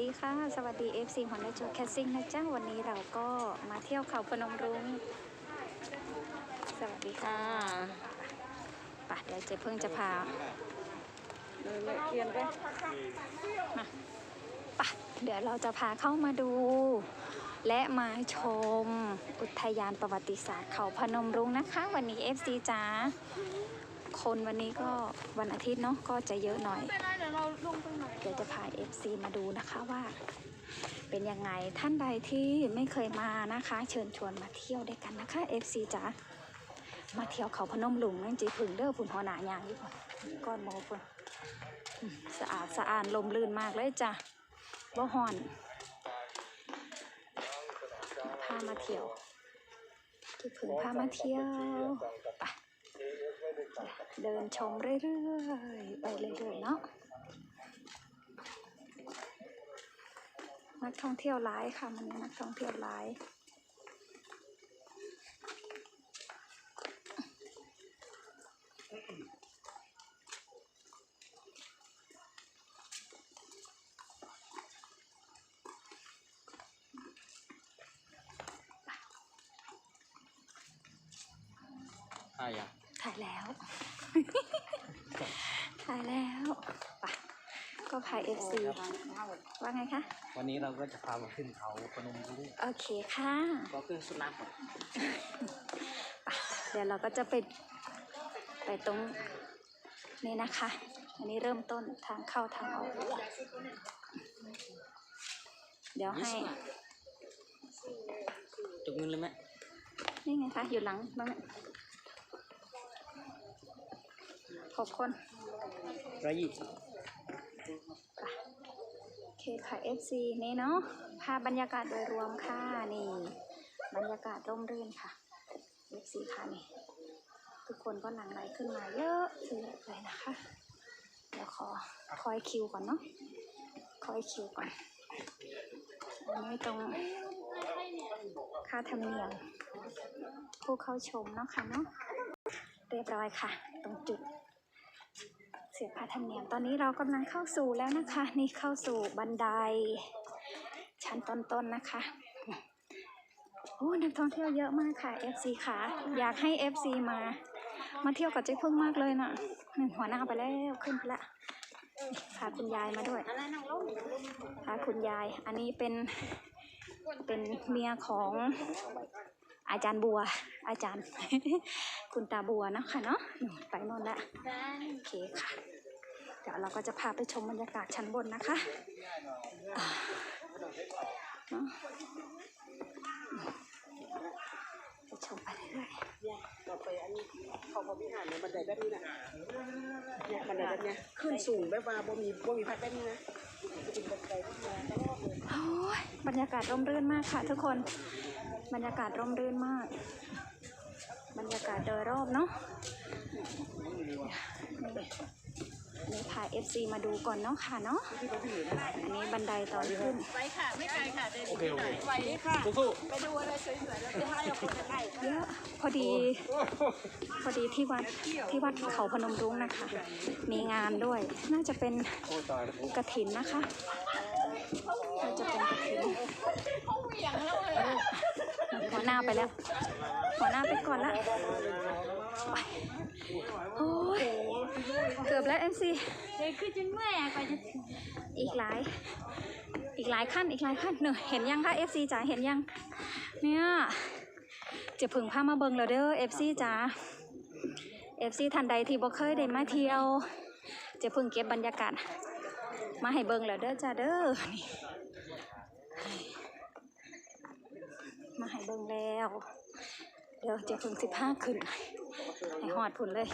ดีค่ะ สวัสดี FC ฮอนด้าโจแคสซิ่งนะจ๊ะวันนี้เราก็มาเที่ยวเขาพนมรุ้งสวัสดีค่ะไป่ะเดี๋ยวเจ๊เพิ่งจะพาเลยเขียนไปมาไป่ะเดี๋ยวเราจะพาเข้ามาดู และมาชมอุทยานประวัติศาสตร์เขาพนมรุ้งนะคะ วันนี้ FC จ้า คนวันนี้ก็วันอาทิตย์เนาะก็จะเยอะหน่อยเดี๋ยวเราลงไปหน่อย เดี๋ยวจะพา FC มาดูนะคะว่า เป็นยังไงท่านใดที่ไม่เคยมานะคะ เชิญชวนมาเที่ยวด้วยกันนะคะ FC จ๋ามาเที่ยวเขาพนมหลุงนั่นจีผึ่งเด้อผุนหัวหนายางอยู่พุ่นก้อนโมพุ่นอืมสะอาดสะอาดลมลื่นมากเลยจ้ะบ่ฮอนพามาเที่ยวที่ผึ่งพามาเที่ยว เดินชมเรื่อยๆไปเรื่อยๆเนาะนักท่องเที่ยวร้ายค่ะมันนี้นักท่องเที่ยวร้ายอ่าอย่าง แล้ว ถ่ายแล้วไปะก็พายเอฟซีว่าไงคะ วันนี้เราก็จะพามาขึ้นเขาพนมรุ้งโอเคค่ะ ก็ขึ้นสุนัขไปเดี๋ยวเราก็จะไปไปตรงนี้นะคะ อันนี้เริ่มต้นทางเข้าทางออก เดี๋ยวให้จุกเงินเลยไหมนี่ไงคะ อยู่หลังบ้างไหมหกคนร้อยยี่สิบโอเคค่ะ FC นี่เนาะภาพบรรยากาศโดยรวมค่ะนี่ บรรยากาศร่มรื่นค่ะ FC ค่ะนี่ทุกคนก็หลั่งไหลขึ้นมาเยอะทีเดียวเลยนะคะเดี๋ยวขอคอยคิวก่อนเนาะคอยคิวก่อนอันนี้ตรงค่าธรรมเนียมผู้เข้าชมเนาะค่ะเนาะเรียบร้อยค่ะ ตรงจุด เสียค่าธรรมเนียมตอนนี้เรากำลังเข้าสู่แล้วนะคะ นี่เข้าสู่บันได ชั้นต้นๆนนะคะโอ้นักท่องเที่ยวเยอะมากค่ะ FC ค่ะอยากให้ FC มา มาเที่ยวกับเจ๊พึ่งมากเลยน่ะหนึ่งหัวหน้าไปแล้วขึ้นไปละพาคุณยายมาด้วยพาคุณยาย อันนี้เป็นเป็นเมียของ อาจารย์บัว อาจารย์ คุณตาบัวเนาะค่ะเนาะไปโน่นละโอเคค่ะ เดี๋ยวเราก็จะพาไปชมบรรยากาศชั้นบนนะคะอ่าเนอะไปชมไปเรื่อยต่อไปอันนี้เขาพอวิหารเนี่ยบันไดแบบนี้นะเนี่ยบันไดแบบเนี้ยขึ้นสูงแบบว่าบ่มีบ่มีพัดแบบนี้นะจะเป็นบันไดที่มาตลอดเลยๆโอ้ยบรรยากาศร่มรื่นมากค่ะทุกคน บรรยากาศร่มรื่นมาก บรรยากาศโดยรอบเนาะนี่นี่พา FC มาดูก่อนเนาะค่ะเนาะ อันนี้บันไดตอนขึ้น ไปค่ะ ไม่ไกลค่ะเดินโอเคโอเคไปค่ะสู้ไปดูอะไรสวยๆแล้วจะให้เราคนไทยเยอะพอดี พอดีที่วัดที่วัดเขาพนมรุ้งนะคะ มีงานด้วย น่าจะเป็นๆโอ้ตายแล้วกระถินนะคะน่าจะเป็นกระถินหัว หน้าไปแล้ว หัวหน้าไปก่อนละไปโอ้ยเกือบแล้วเอ็มซีเดินขึ้นจนเมื่อยอะกว่าจะถึงอีกหลาย อีกหลายขั้นอีกหลายขั้นเหนึ่งเห็นยังคะเอฟซีจ๋าเห็นยัง เนี่ยจะพึ่งพามาเบิงแล้วเด้อเอฟซีจ๋าเอฟซีทันใดที่บ่เคยได้มาเที่ยว จะพึ่งเก็บบรรยากาศมาให้เบิงแล้วเด้อจ้าเด้อนี่มาให้ เบิงแล้ว เดี๋ยวจะพึ่งสิบห้าขึ้นให้หอดผุนเลย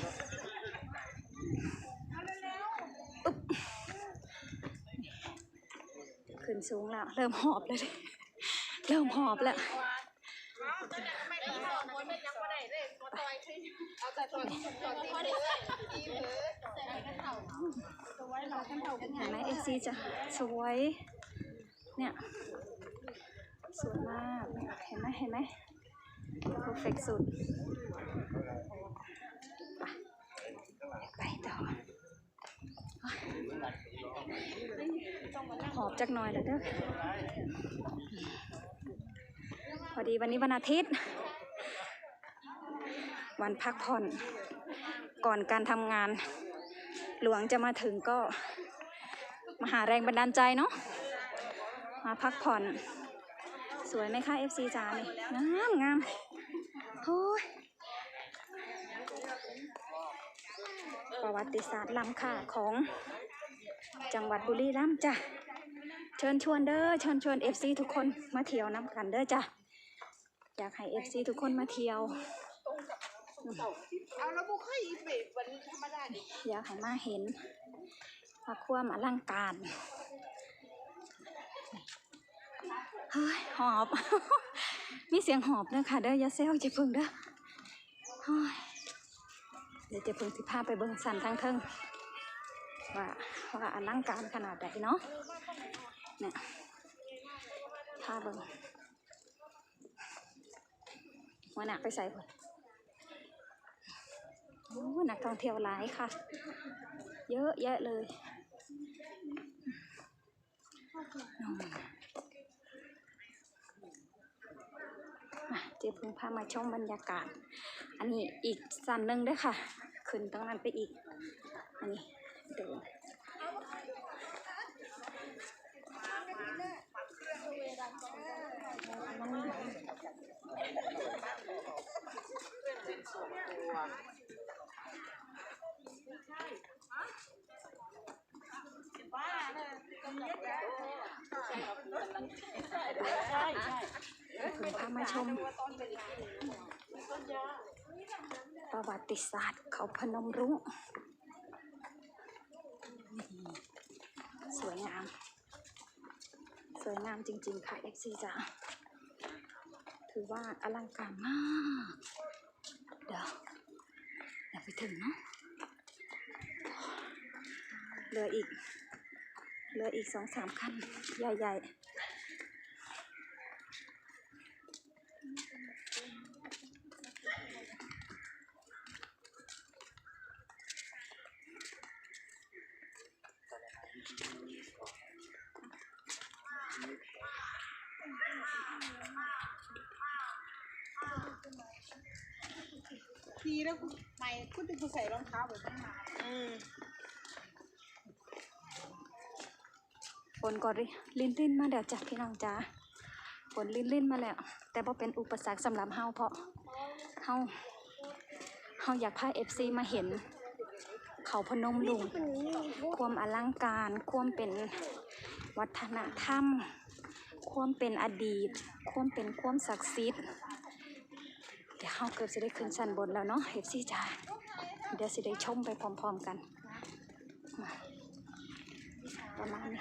ขึ้นสูงแล้ว เริ่มหอบแล้วดิเริ่มหอบแล้วเห็นไหมเอซีจะสวย เนี่ย สวยมาก เห็นไหมเห็นไหม perfect สุดไปไปต่อหอบจักหน่อยแล้วเด้อพอดีวันนี้วันอาทิตย์ วันพักผ่อน ก่อนการทำงาน หลวงจะมาถึงก็ มาหาแรงบันดาลใจเนาะมาพักผ่อน สวยไหมคะ FC จ๋านี่งามงามโอ้ยประวัติศาสตร์ล้ำค่าของจังหวัดบุรีรัมย์จ้ะ เชิญชวนเด้อ เชิญชวน FC ทุกคนมาเที่ยวน้ำกันเด้อจ้ะ อยากให้ FC ทุกคนมาเที่ยว เอาแล้วบุค่อยอีเปวันธรรมดาดิอยากให้มาเห็นพระความอลังการ เฮ้ยหอบ มีเสียงหอบเด้อค่ะเด้อยาเซลจะพึ่งเด้อเฮ้ยเดี๋ยวจะพึ่งสิพาไปเบิ่งสันทางเทิงว่าว่าอลังการขนาดไหนเนาะเนี่ยพาเบิ่งวันหนักไปใส่เพิ่นโอ้นักท่องเที่ยวหลายค่ะ เยอะแยะเลยอืมมาเจ๊พึ่งพามาชมบรรยากาศ อันนี้อีกสันหนึ่งด้วยค่ะ ขึ้นตรงนั้นไปอีก อันนี้เดินพึ่ พามาชม ประวัติศาสตร์เขาพนมรุ้งสวยงาม สวยงามจริง ๆ ค่ะเอ็กซีจ้าถือว่าอลังการมาก เดี๋ยวเดี๋ยวไปถึงเนาะเหลืออีกเหลืออีกสองสามคัน ใหญ่ ๆ ทีแล้วกูไม่กูจะกูใส่รองเท้าแบบนี้มาอืมฝนก็ริลินลินมาแล้วจ้ะพี่น้องจ้าฝนลินลินมาแล้ว แต่พอเป็นอุปสรรคสำหรับเฮาเพราะเฮาเฮาอยากพาเอฟซีมาเห็น เขาพนมลุงความอลังการความเป็นวัฒนธรรมความเป็นอดีต ความเป็นความศักดิ์สิทธิ์ ดี๋ยวเขาเกือบจะได้ขึ้นชั้นบนแล้วเนาะเอฟซีจ้าเดี๋ยวสิได้ชมไปพร้อมๆกันมาประมาณนี้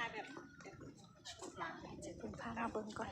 จะพึ่งพามาเบิ่งก่อน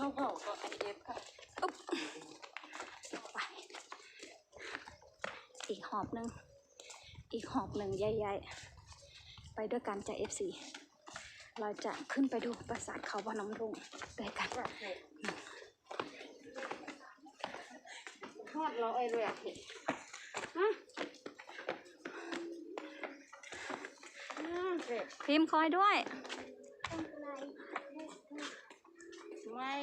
ข้าเผาก็ไอเอฟค่ะไปอีกหอบหนึ่งอีกหอบหนึ่งใหญ่ๆ ไปด้วยกันจาก FC เราจะขึ้นไปดูปราสาทเขาพนมรุ้งด้วยกันทอดเราไอ้เลยอะเห็ดอืมเผ็ดพิมพ์คอยด้วย ไม่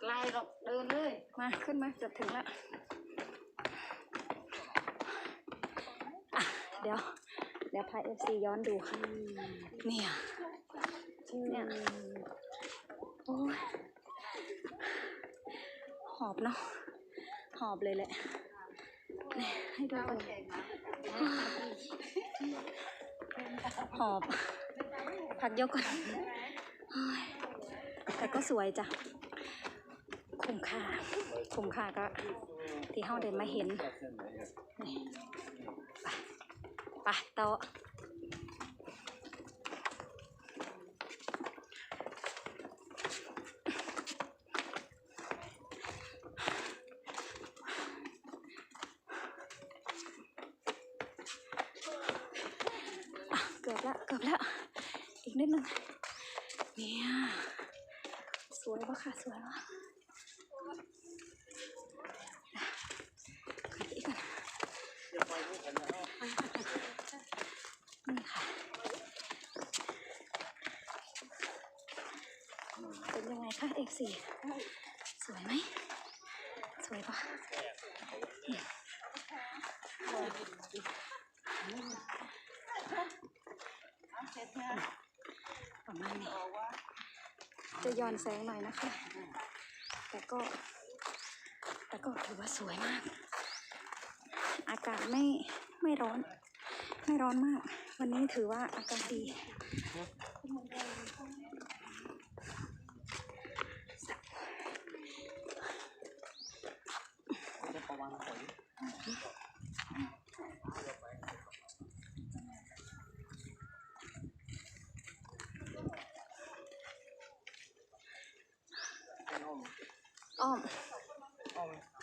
ไกลหรอกเดินเลย มาขึ้นมาเกือบถึงแล้วอะเดี๋ยว เดี๋ยวพา FC ย้อนดูค่ะเนี่ยเนี่ยโอ้ยหอบเนาะหอบเลยแหละนี่ให้ดูกันหอบ พักยกก่อนโอ้ยแต่ก็สวยจ้ะ คุ้มค่าคุ้มค่าก็ที่เฮาเดินมาเห็นนี่ปะปโตกือบละเกือบละอีกนิดนึงเนี่ยสวยปะค่ะ สวยปะ นี่ค่ะ เป็นยังไงคะเอกสี่สวยไหม สวยปะนี่ประมาณนี้ จะย้อนแสงหน่อยนะคะ แต่ก็ แต่ก็ถือว่าสวยมากากาศไม่ไม่ร้อน ไม่ร้อนมาก วันนี้ถือว่าอากาศดีอ้อมโอ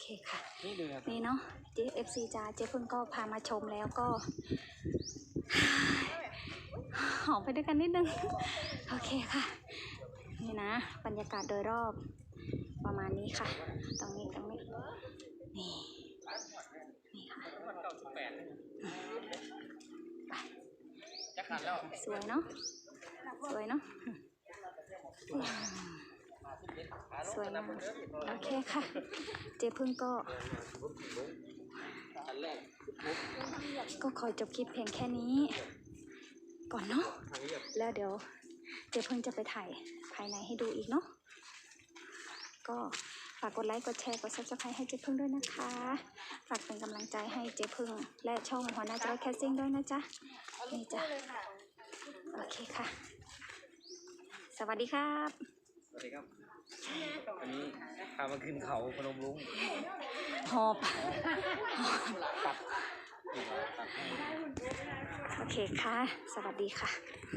เคค่ะ นี่ดูครับนี่เนาะ JFC จ้าเจ๊เพิ่งก็พามาชมแล้วก็ หอมไปด้วยกันนิดนึง โอเคค่ะ นี่นะ บรรยากาศโดยรอบประมาณนี้ค่ะ ตรงนี้ตรงนี้ นี่ นี่ค่ะจะขาดแล้วสวยเนาะ สวยเนาะ สวยมากโอเคค่ะ เจ๊พึ่งก็อันแรกก็ขอจบคลิปเพียงแค่นี้ ก่อนเนาะแล้วเดี๋ยวเจ๊พึ่งจะไปถ่ายภายในให้ดูอีกเนาะก็ฝากกดไลค์ กดแชร์ กด subscribe ให้เจ๊พึ่งด้วยนะคะ ฝากเป็นกำลังใจให้เจ๊พึ่ง และช่องหัวหน้าจอยแคสซิ่งด้วยนะจ๊ะ นี่จ้ะ โอเคค่ะ สวัสดีครับ สวัสดีครับวันนี้พามาขึ้นเขาพนมรุ้งหอบตัดตัดให้ โอเคค่ะ สวัสดีค่ะ